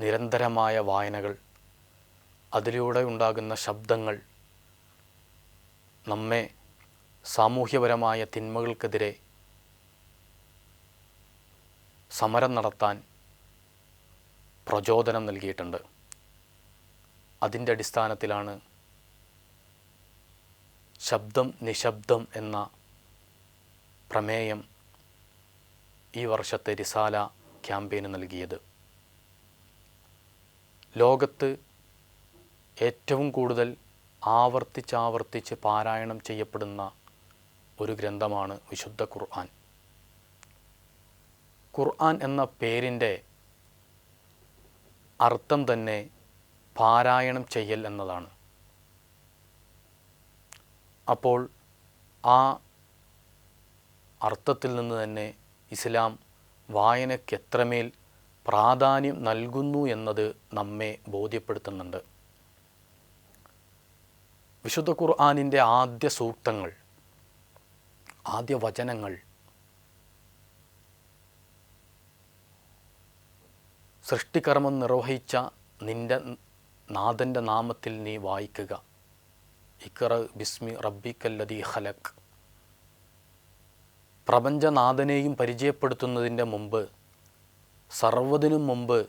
നിരന്തരമായ വായനകൾ അതിലൂടെ ഉണ്ടാകുന്ന ശബ്ദങ്ങൾ നമ്മെ സാമൂഹ്യപരമായ തിന്മകൾക്കെതിരെ സമരം നടത്താൻ പ്രചോദനം നൽകിയിട്ടുണ്ട്. അതിന്റെ അടിസ്ഥാനത്തിലാണ് ശബ്ദം നിശബ്ദം എന്ന പ്രമേയം ഈ വർഷത്തെ റിസാല ക്യാമ്പയിന് നൽകിയത്. ലോകത്ത് ഏറ്റവും കൂടുതൽ ആവർത്തിച്ചാവർത്തിച്ച് പാരായണം ചെയ്യപ്പെടുന്ന ഒരു ഗ്രന്ഥമാണ് വിശുദ്ധ ഖുർആൻ. ഖുർആൻ എന്ന പേരിന്റെ അർത്ഥം തന്നെ പാരായണം ചെയ്യൽ എന്നതാണ്. അപ്പോൾ ആ അർത്ഥത്തിൽ നിന്ന് തന്നെ ഇസ്ലാം വായനയ്ക്ക് എത്രമേൽ പ്രാധാന്യം നൽകുന്നു എന്നത് നമ്മെ ബോധ്യപ്പെടുത്തുന്നുണ്ട്. വിശുദ്ധ ഖുർആാനിന്റെ ആദ്യ സൂക്തങ്ങൾ ആദ്യ വചനങ്ങൾ സൃഷ്ടികർമ്മം നിർവഹിച്ച നിന്റെ നാഥന്റെ നാമത്തിൽ നീ വായിക്കുക. ഇക്കറ ബിസ്മി റബ്ബിക്കല്ലതി ഹലക് പ്രപഞ്ചനാഥനെയും പരിചയപ്പെടുത്തുന്നതിന്റെ മുമ്പ് സർവതിനും മുമ്പ്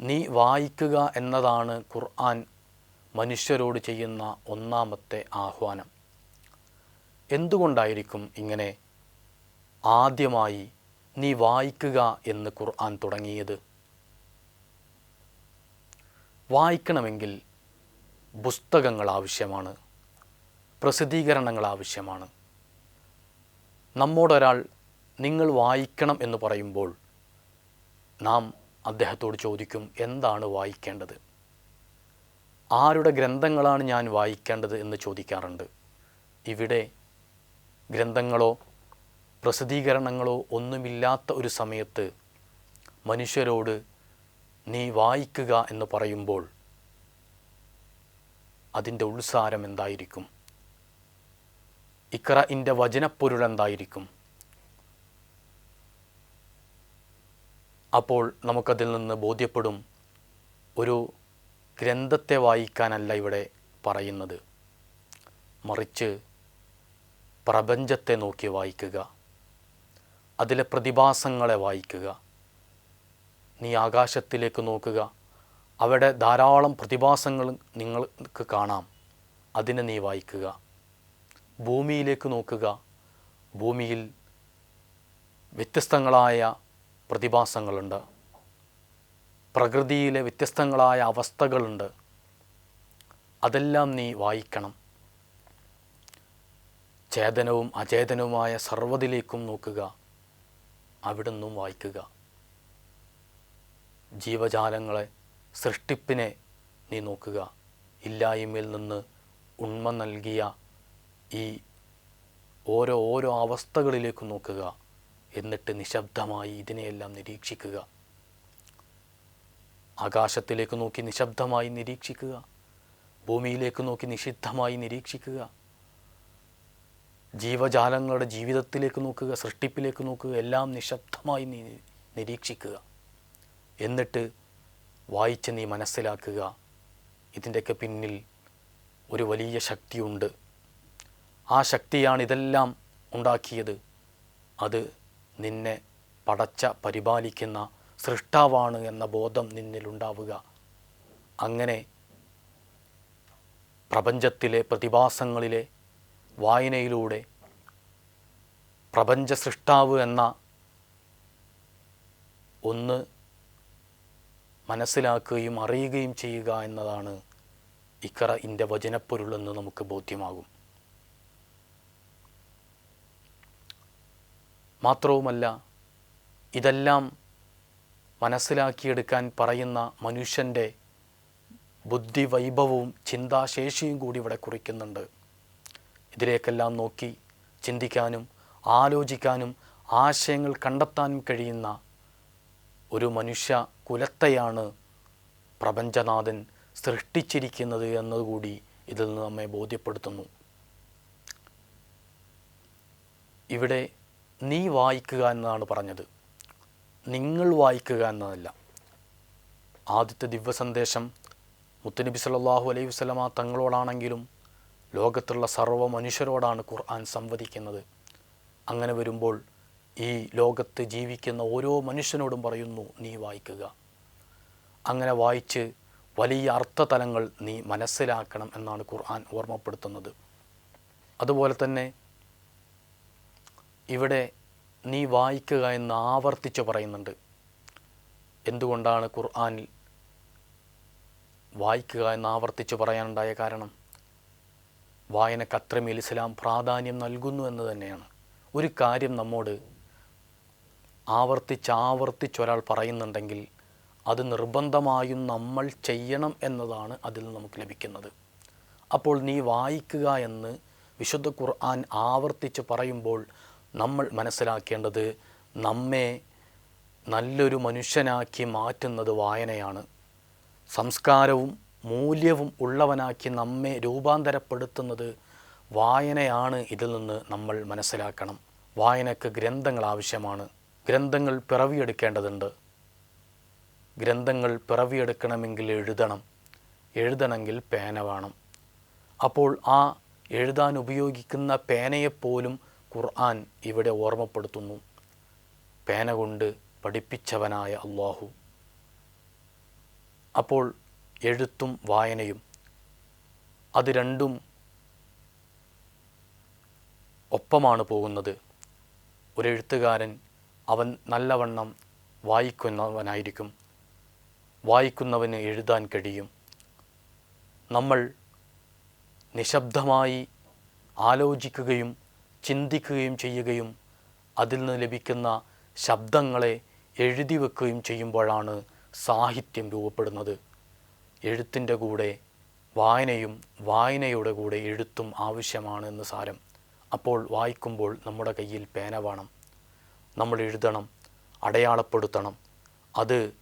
നീ വായിക്കുക എന്നതാണ് ഖുർആൻ മനുഷ്യരോട് ചെയ്യുന്ന ഒന്നാമത്തെ ആഹ്വാനം. എന്തുകൊണ്ടായിരിക്കും ഇങ്ങനെ? ആദ്യമായി നീ വായിക്കുക എന്ന് ഖുർആൻ തുടങ്ങിയത്. വായിക്കണമെങ്കിൽ പുസ്തകങ്ങൾ ആവശ്യമാണ് പ്രസിദ്ധീകരണങ്ങൾ ആവശ്യമാണ്. നമ്മോടൊരാൾ നിങ്ങൾ വായിക്കണം എന്ന് പറയുമ്പോൾ നാം അദ്ദേഹത്തോട് ചോദിക്കും എന്താണ് വായിക്കേണ്ടത്? ആരുടെ ഗ്രന്ഥങ്ങളാണ് ഞാൻ വായിക്കേണ്ടത്? എന്ന് ചോദിക്കാറുണ്ട്. ഇവിടെ ഗ്രന്ഥങ്ങളോ പ്രസിദ്ധീകരണങ്ങളോ ഒന്നുമില്ലാത്ത ഒരു സമയത്ത് മനുഷ്യരോട് നീ വായിക്കുക എന്ന് പറയുമ്പോൾ അതിന്റെ ഉത്സാരം എന്തായിരിക്കും? ഇക്ര ഇന്റെ വചനപ്പൊരുൾ എന്തായിരിക്കും? അപ്പോൾ നമുക്കതിൽ നിന്ന് ബോധ്യപ്പെടും ഒരു ഗ്രന്ഥത്തെ വായിക്കാനല്ല ഇവിടെ പറയുന്നത്. മറിച്ച് പ്രപഞ്ചത്തെ നോക്കി വായിക്കുക അതിലെ പ്രതിഭാസങ്ങളെ വായിക്കുക നീ ആകാശത്തിലേക്ക് നോക്കുക അവിടെ ധാരാളം പ്രതിഭാസങ്ങൾ നിങ്ങൾക്ക് കാണാം അതിനെ നീ വായിക്കുക. ഭൂമിയിലേക്ക് നോക്കുക ഭൂമിയിൽ വ്യത്യസ്തങ്ങളായ പ്രതിഭാസങ്ങളുണ്ട്. പ്രകൃതിയിലെ വ്യത്യസ്തങ്ങളായ അവസ്ഥകളുണ്ട്. അതെല്ലാം നീ വായിക്കണം. ചേതനവും അചേതനവുമായ സർവതിലേക്കും നോക്കുക. അവിടുന്നും വായിക്കുക. ജീവജാലങ്ങളെ സൃഷ്ടിപ്പിനെ നീ നോക്കുക. ഇല്ലായ്മയിൽ നിന്ന് ഉണ്മ നൽകിയ ഈ ഓരോ ഓരോ അവസ്ഥകളിലേക്കും നോക്കുക. എന്നിട്ട് നിശബ്ദമായി ഇതിനെയെല്ലാം നിരീക്ഷിക്കുക. ആകാശത്തിലേക്ക് നോക്കി നിശബ്ദമായി നിരീക്ഷിക്കുക. ഭൂമിയിലേക്ക് നോക്കി നിഷിദ്ധമായി നിരീക്ഷിക്കുക. ജീവജാലങ്ങളുടെ ജീവിതത്തിലേക്ക് നോക്കുക സൃഷ്ടിപ്പിലേക്ക് നോക്കുക എല്ലാം നിശബ്ദമായി നിരീക്ഷിക്കുക. എന്നിട്ട് വായിച്ച് നീ മനസ്സിലാക്കുക ഇതിന്റെയൊക്കെ പിന്നിൽ ഒരു വലിയ ശക്തിയുണ്ട്. ആ ശക്തിയാണ് ഇതെല്ലാം ഉണ്ടാക്കിയത്. അത് നിന്നെ പടച്ച പരിപാലിക്കുന്ന സൃഷ്ടാവാണ് എന്ന ബോധം നിന്നിലുണ്ടാവുക അങ്ങനെ പ്രപഞ്ചത്തിലെ പ്രതിഭാസങ്ങളിലെ വായനയിലൂടെ പ്രപഞ്ച സൃഷ്ടാവ് എന്ന ഒന്ന് മനസ്സിലാക്കുകയും അറിയുകയും ചെയ്യുക എന്നതാണ് ഇക്കറ ഇന്റെ വചനപ്പൊരുളെന്ന് നമുക്ക് ബോധ്യമാകും. മാത്രവുമല്ല ഇതെല്ലാം മനസ്സിലാക്കിയെടുക്കാൻ പറയുന്ന മനുഷ്യന്റെ ബുദ്ധിവൈഭവവും ചിന്താശേഷിയും കൂടി ഇവിടെ കുറിക്കുന്നുണ്ട്. ഇതിലേക്കെല്ലാം നോക്കി ചിന്തിക്കാനും ആലോചിക്കാനും ആശയങ്ങൾ കണ്ടെത്താനും കഴിയുന്ന ഒരു മനുഷ്യ കുലത്തെയാണ് പ്രപഞ്ചനാഥൻ സൃഷ്ടിച്ചിരിക്കുന്നത് എന്നതുകൂടി ഇതിൽ നിന്ന് നമ്മെ ബോധ്യപ്പെടുത്തുന്നു. ഇവിടെ നീ വായിക്കുക എന്നാണ് പറഞ്ഞത്. നിങ്ങൾ വായിക്കുക എന്നതല്ല. ആദ്യത്തെ ദിവ്യസന്ദേശം മുത്തുനബി സല്ലല്ലാഹു അലൈഹി വസ്ലമ തങ്ങളോടാണെങ്കിലും ലോകത്തുള്ള സർവ മനുഷ്യരോടാണ് ഖുർആൻ സംവദിക്കുന്നത്. അങ്ങനെ വരുമ്പോൾ ഈ ലോകത്ത് ജീവിക്കുന്ന ഓരോ മനുഷ്യനോടും പറയുന്നു നീ വായിക്കുക. അങ്ങനെ വായിച്ച് വലിയ അർത്ഥതലങ്ങൾ നീ മനസ്സിലാക്കണം എന്നാണ് ഖുർആൻ ഓർമ്മപ്പെടുത്തുന്നത്. അതുപോലെ തന്നെ ഇവിടെ നീ വായിക്കുക എന്ന് ആവർത്തിച്ച് പറയുന്നുണ്ട്. എന്തുകൊണ്ടാണ് ഖുർആാനിൽ വായിക്കുക എന്ന് ആവർത്തിച്ച് പറയാനുണ്ടായ കാരണം? വായനക്ക് അത്രമേൽ ഇസ്ലാം പ്രാധാന്യം നൽകുന്നു എന്ന് തന്നെയാണ്. ഒരു കാര്യം നമ്മോട് ആവർത്തിച്ച് ആവർത്തിച്ച് ഒരാൾ പറയുന്നുണ്ടെങ്കിൽ അത് നിർബന്ധമായും നമ്മൾ ചെയ്യണം എന്നതാണ് അതിൽ നമുക്ക് ലഭിക്കുന്നത്. അപ്പോൾ നീ വായിക്കുക എന്ന് വിശുദ്ധ ഖുർആൻ ആവർത്തിച്ച് പറയുമ്പോൾ നമ്മൾ മനസ്സിലാക്കേണ്ടത് നമ്മെ നല്ലൊരു മനുഷ്യനാക്കി മാറ്റുന്നത് വായനയാണ്. സംസ്കാരവും മൂല്യവും ഉള്ളവനാക്കി നമ്മെ രൂപാന്തരപ്പെടുത്തുന്നത് വായനയാണ് ഇതിൽ നിന്ന് നമ്മൾ മനസ്സിലാക്കണം. വായനക്ക് ഗ്രന്ഥങ്ങൾ ആവശ്യമാണ്. ഗ്രന്ഥങ്ങൾ പിറവിയെടുക്കേണ്ടതുണ്ട്. ഗ്രന്ഥങ്ങൾ പിറവിയെടുക്കണമെങ്കിൽ എഴുതണം. എഴുതണമെങ്കിൽ പേന വേണം. അപ്പോൾ ആ എഴുതാൻ ഉപയോഗിക്കുന്ന പേനയെപ്പോലും ഖുർആൻ ഇവിടെ ഓർമ്മപ്പെടുത്തുന്നു. പേന കൊണ്ട് പഠിപ്പിച്ചവനായ അള്ളാഹു. അപ്പോൾ എഴുത്തും വായനയും അത് രണ്ടും ഒപ്പമാണ് പോകുന്നത്. ഒരു എഴുത്തുകാരൻ അവൻ നല്ലവണ്ണം വായിക്കുന്നവനായിരിക്കും. വായിക്കുന്നവന് എഴുതാൻ കഴിയും. നമ്മൾ നിശബ്ദമായി ആലോചിക്കുകയും ചിന്തിക്കുകയും ചെയ്യുകയും അതിൽ നിന്ന് ലഭിക്കുന്ന ശബ്ദങ്ങളെ എഴുതി വെക്കുകയും ചെയ്യുമ്പോഴാണ് സാഹിത്യം രൂപപ്പെടുന്നത്. എഴുത്തിന്റെ കൂടെ വായനയും വായനയുടെ കൂടെ എഴുത്തും ആവശ്യമാണ് എന്ന് സാരം. അപ്പോൾ വായിക്കുമ്പോൾ നമ്മുടെ കയ്യിൽ പേന വേണം. നമ്മൾ എഴുതണം അടയാളപ്പെടുത്തണം അത്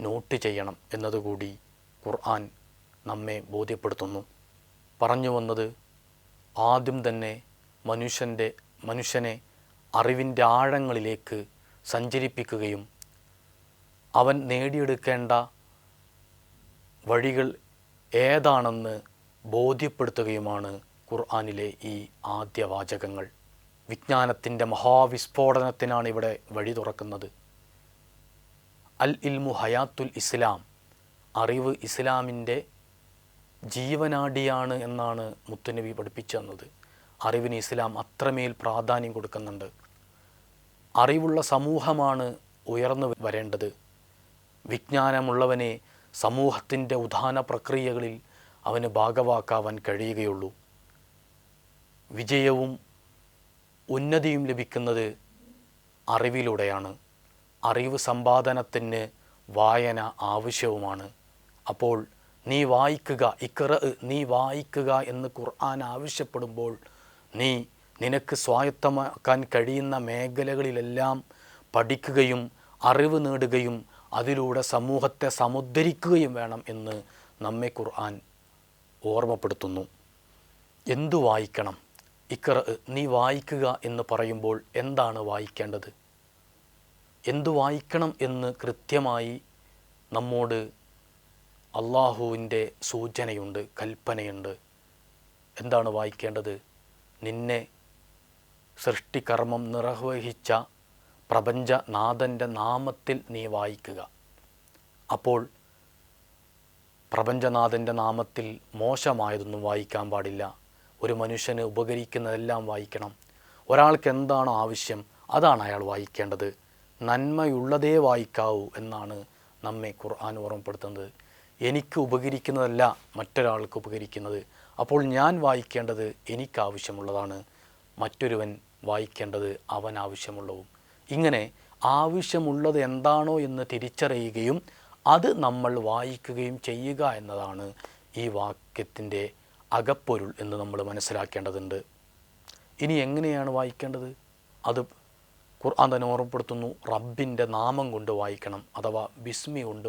നോട്ട് ചെയ്യണം എന്നതുകൂടി ഖുർആൻ നമ്മെ ബോധ്യപ്പെടുത്തുന്നു. പറഞ്ഞു വന്നത് ആദ്യം തന്നെ മനുഷ്യന്റെ മനുഷ്യനെ അറിവിന്റെ ആഴങ്ങളിലേക്ക് സഞ്ചരിപ്പിക്കുകയും അവൻ നേടിയെടുക്കേണ്ട വഴികൾ ഏതാണെന്ന് ബോധ്യപ്പെടുത്തുകയുമാണ് ഖുർആാനിലെ ഈ ആദ്യ വാചകങ്ങൾ. വിജ്ഞാനത്തിന്റെ മഹാവിസ്ഫോടനത്തിനാണ് ഇവിടെ വഴി തുറക്കുന്നത്. അൽ ഇൽമു ഹയാത്തുൽ ഇസ്ലാം അറിവ് ഇസ്ലാമിന്റെ ജീവനാടിയാണ് എന്നാണ് മുത്തുനബി പഠിപ്പിച്ചു തന്നത് അറിവിന് ഇസ്ലാം അത്രമേൽ പ്രാധാന്യം കൊടുക്കുന്നുണ്ട്. അറിവുള്ള സമൂഹമാണ് ഉയർന്നു വരേണ്ടത്. വിജ്ഞാനമുള്ളവനെ സമൂഹത്തിന്റെ ഉദാന പ്രക്രിയകളിൽ അവന് ഭാഗവാക്കാവാൻ കഴിയുകയുള്ളൂ. വിജയവും ഉന്നതിയും ലഭിക്കുന്നത് അറിവിലൂടെയാണ്. അറിവ് സമ്പാദനത്തിന് വായന ആവശ്യവുമാണ്. അപ്പോൾ നീ വായിക്കുക ഇക്കറ നീ വായിക്കുക എന്ന് ഖുർആൻ ആവശ്യപ്പെടുമ്പോൾ നീ നിനക്ക് സ്വായത്തമാക്കാൻ കഴിയുന്ന മേഖലകളിലെല്ലാം പഠിക്കുകയും അറിവ് നേടുകയും അതിലൂടെ സമൂഹത്തെ സമുദ്ധരിക്കുകയും വേണം എന്ന് നമ്മെ ഖുർആൻ ഓർമ്മപ്പെടുത്തുന്നു. എന്തു വായിക്കണം? ഇക്കറ നീ വായിക്കുക എന്ന് പറയുമ്പോൾ എന്താണ് വായിക്കേണ്ടത്? എന്തു വായിക്കണം എന്ന് കൃത്യമായി നമ്മോട് അള്ളാഹുവിന്റെ സൂചനയുണ്ട് കൽപ്പനയുണ്ട്. എന്താണ് വായിക്കേണ്ടത്? നിന്നെ സൃഷ്ടികർമ്മം നിർവഹിച്ച പ്രപഞ്ചനാഥന്റെ നാമത്തിൽ നീ വായിക്കുക. അപ്പോൾ പ്രപഞ്ചനാഥന്റെ നാമത്തിൽ മോശമായതൊന്നും വായിക്കാൻ പാടില്ല. ഒരു മനുഷ്യന് ഉപകരിക്കുന്നതെല്ലാം വായിക്കണം. ഒരാൾക്ക് എന്താണോ ആവശ്യം? അതാണ് അയാൾ വായിക്കേണ്ടത്. നന്മയുള്ളതേ വായിക്കാവൂ എന്നാണ് നമ്മെ ഖുർആൻ ഓർമ്മപ്പെടുത്തുന്നത്. എനിക്ക് ഉപകരിക്കുന്നതല്ല മറ്റൊരാൾക്ക് ഉപകരിക്കുന്നത്. അപ്പോൾ ഞാൻ വായിക്കേണ്ടത് എനിക്കാവശ്യമുള്ളതാണ്. മറ്റൊരുവൻ വായിക്കേണ്ടത് അവൻ ആവശ്യമുള്ളവും ഇങ്ങനെ ആവശ്യമുള്ളത് എന്താണോ എന്ന് തിരിച്ചറിയുകയും അത് നമ്മൾ വായിക്കുകയും ചെയ്യുക എന്നതാണ് ഈ വാക്യത്തിന്റെ അകപ്പൊരുൾ എന്ന് നമ്മൾ മനസ്സിലാക്കേണ്ടതുണ്ട്. ഇനി എങ്ങനെയാണ് വായിക്കേണ്ടത്? അത് ഖുർആൻ തന്നെ ഓർമ്മപ്പെടുത്തുന്നു റബ്ബിന്റെ നാമം കൊണ്ട് വായിക്കണം അഥവാ ബിസ്മി കൊണ്ട്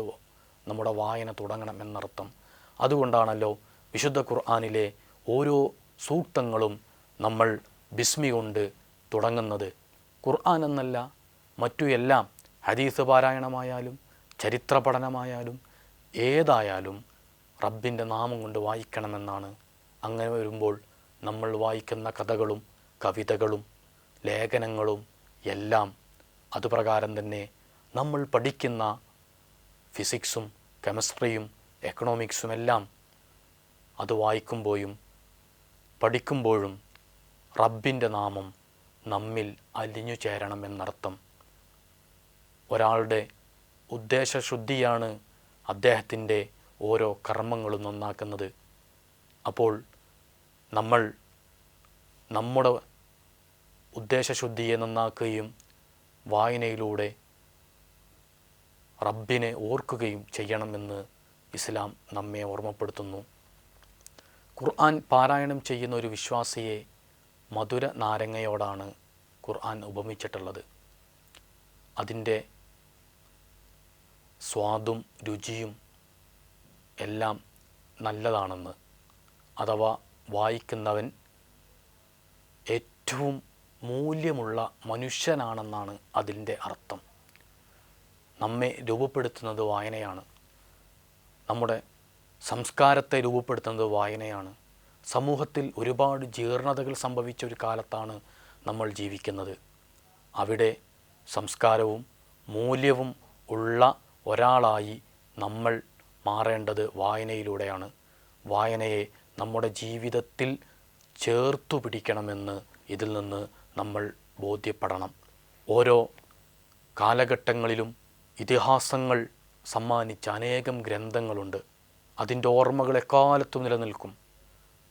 നമ്മുടെ വായന തുടങ്ങണം എന്നർത്ഥം. അതുകൊണ്ടാണല്ലോ വിശുദ്ധ ഖുർആാനിലെ ഓരോ സൂക്തങ്ങളും നമ്മൾ ബിസ്മി കൊണ്ട് തുടങ്ങുന്നത്. ഖുർആൻ എന്നല്ല മറ്റു എല്ലാം ഹദീസ് പാരായണമായാലും ചരിത്ര പഠനമായാലും ഏതായാലും റബ്ബിന്റെ നാമം കൊണ്ട് വായിക്കണമെന്നാണ്. അങ്ങനെ വരുമ്പോൾ നമ്മൾ വായിക്കുന്ന കഥകളും കവിതകളും ലേഖനങ്ങളും എല്ലാം അതുപ്രകാരം തന്നെ നമ്മൾ പഠിക്കുന്ന ഫിസിക്സും കെമിസ്ട്രിയും എക്കണോമിക്സും എല്ലാം അത് വായിക്കുമ്പോഴും പഠിക്കുമ്പോഴും റബ്ബിന്റെ നാമം നമ്മിൽ അലിഞ്ഞു ചേരണം എന്നർത്ഥം. ഒരാളുടെ ഉദ്ദേശശുദ്ധിയാണ് അദ്ദേഹത്തിന്റെ ഓരോ കർമ്മങ്ങളും നന്നാക്കുന്നത്. അപ്പോൾ നമ്മൾ നമ്മുടെ ഉദ്ദേശശുദ്ധിയെ നന്നാക്കുകയും വായനയിലൂടെ റബ്ബിനെ ഓർക്കുകയും ചെയ്യണമെന്ന് ഇസ്ലാം നമ്മെ ഓർമ്മപ്പെടുത്തുന്നു. ഖുർആൻ പാരായണം ചെയ്യുന്ന ഒരു വിശ്വാസിയെ മധുര നാരങ്ങയോടാണ് ഖുർആൻ ഉപമിച്ചിട്ടുള്ളത്. അതിന്റെ സ്വാദും രുചിയും എല്ലാം നല്ലതാണെന്ന് അഥവാ വായിക്കുന്നവൻ ഏറ്റവും മൂല്യമുള്ള മനുഷ്യനാണെന്നാണ് അതിന്റെ അർത്ഥം. നമ്മെ രൂപപ്പെടുത്തുന്നത് വായനയാണ്. നമ്മുടെ സംസ്കാരത്തെ രൂപപ്പെടുത്തുന്നത് വായനയാണ്. സമൂഹത്തിൽ ഒരുപാട് ജീർണതകൾ സംഭവിച്ച ഒരു കാലത്താണ് നമ്മൾ ജീവിക്കുന്നത്. അവിടെ സംസ്കാരവും മൂല്യവും ഉള്ള ഒരാളായി നമ്മൾ മാറേണ്ടത് വായനയിലൂടെയാണ്. വായനയെ നമ്മുടെ ജീവിതത്തിൽ ചേർത്തു പിടിക്കണമെന്ന് ഇതിൽ നിന്ന് നമ്മൾ ബോധ്യപ്പെടണം. ഓരോ കാലഘട്ടങ്ങളിലും ഇതിഹാസങ്ങൾ സമ്മാനിച്ച അനേകം ഗ്രന്ഥങ്ങളുണ്ട്. അതിന്റെ ഓർമ്മകൾ എക്കാലത്തും നിലനിൽക്കും.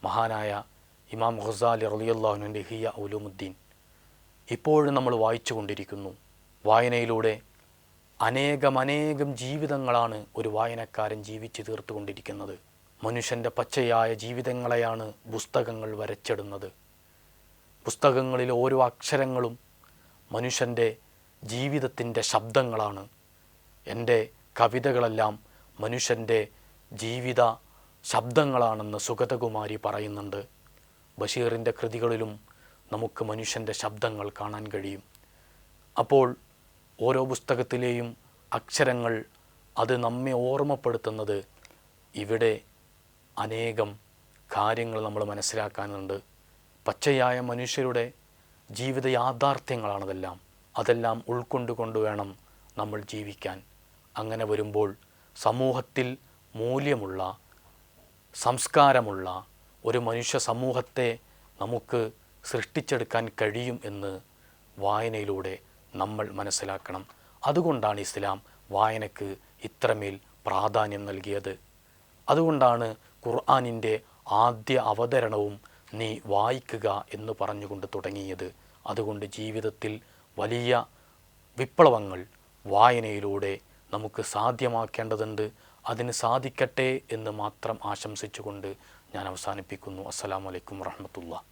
മഹാനായ ഇമാം ഖസാലി റളിയല്ലാഹുവിന്റെ ഹിയ ഉലുമുദ്ദീൻ ഇപ്പോഴും നമ്മൾ വായിച്ചു കൊണ്ടിരിക്കുന്നു. വായനയിലൂടെ അനേകം അനേകം ജീവിതങ്ങളാണ് ഒരു വായനക്കാരൻ ജീവിച്ചു തീർത്തുകൊണ്ടിരിക്കുന്നത് മനുഷ്യന്റെ പച്ചയായ ജീവിതങ്ങളെയാണ് പുസ്തകങ്ങൾ വരച്ചിടുന്നത്. പുസ്തകങ്ങളിലെ ഓരോ അക്ഷരങ്ങളും മനുഷ്യന്റെ ജീവിതത്തിന്റെ ശബ്ദങ്ങളാണ്. എന്റെ കവിതകളെല്ലാം മനുഷ്യന്റെ ജീവിത ശബ്ദങ്ങളാണെന്ന് സുഗതകുമാരി പറയുന്നുണ്ട്. ബഷീറിന്റെ കൃതികളിലും നമുക്ക് മനുഷ്യന്റെ ശബ്ദങ്ങൾ കാണാൻ കഴിയും. അപ്പോൾ ഓരോ പുസ്തകത്തിലെയും അക്ഷരങ്ങൾ അത് നമ്മെ ഓർമ്മപ്പെടുത്തുന്നത് ഇവിടെ അനേകം കാര്യങ്ങൾ നമ്മൾ മനസ്സിലാക്കാനുണ്ട്. പച്ചയായ മനുഷ്യരുടെ ജീവിത യാഥാർത്ഥ്യങ്ങളാണതെല്ലാം. അതെല്ലാം ഉൾക്കൊണ്ടുകൊണ്ട് വേണം നമ്മൾ ജീവിക്കാൻ. അങ്ങനെ വരുമ്പോൾ സമൂഹത്തിൽ മൂല്യമുള്ള സംസ്കാരമുള്ള ഒരു മനുഷ്യ സമൂഹത്തെ നമുക്ക് സൃഷ്ടിച്ചെടുക്കാൻ കഴിയും എന്ന് വായനയിലൂടെ നമ്മൾ മനസ്സിലാക്കണം. അതുകൊണ്ടാണ് ഇസ്ലാം വായനക്ക് ഇത്രമേൽ പ്രാധാന്യം നൽകിയത്. അതുകൊണ്ടാണ് ഖുർആാനിന്റെ ആദ്യ അവതരണവും നീ വായിക്കുക എന്ന് പറഞ്ഞുകൊണ്ട് തുടങ്ങിയത്. അതുകൊണ്ട് ജീവിതത്തിൽ വലിയ വിപ്ലവങ്ങൾ വായനയിലൂടെ നമുക്ക് സാധ്യമാക്കേണ്ടതുണ്ട്. അതിന് സാധിക്കട്ടെ എന്ന് മാത്രം ആശംസിച്ചുകൊണ്ട് ഞാൻ അവസാനിപ്പിക്കുന്നു. അസ്സാം വലൈക്കും വറഹമത്തുള്ള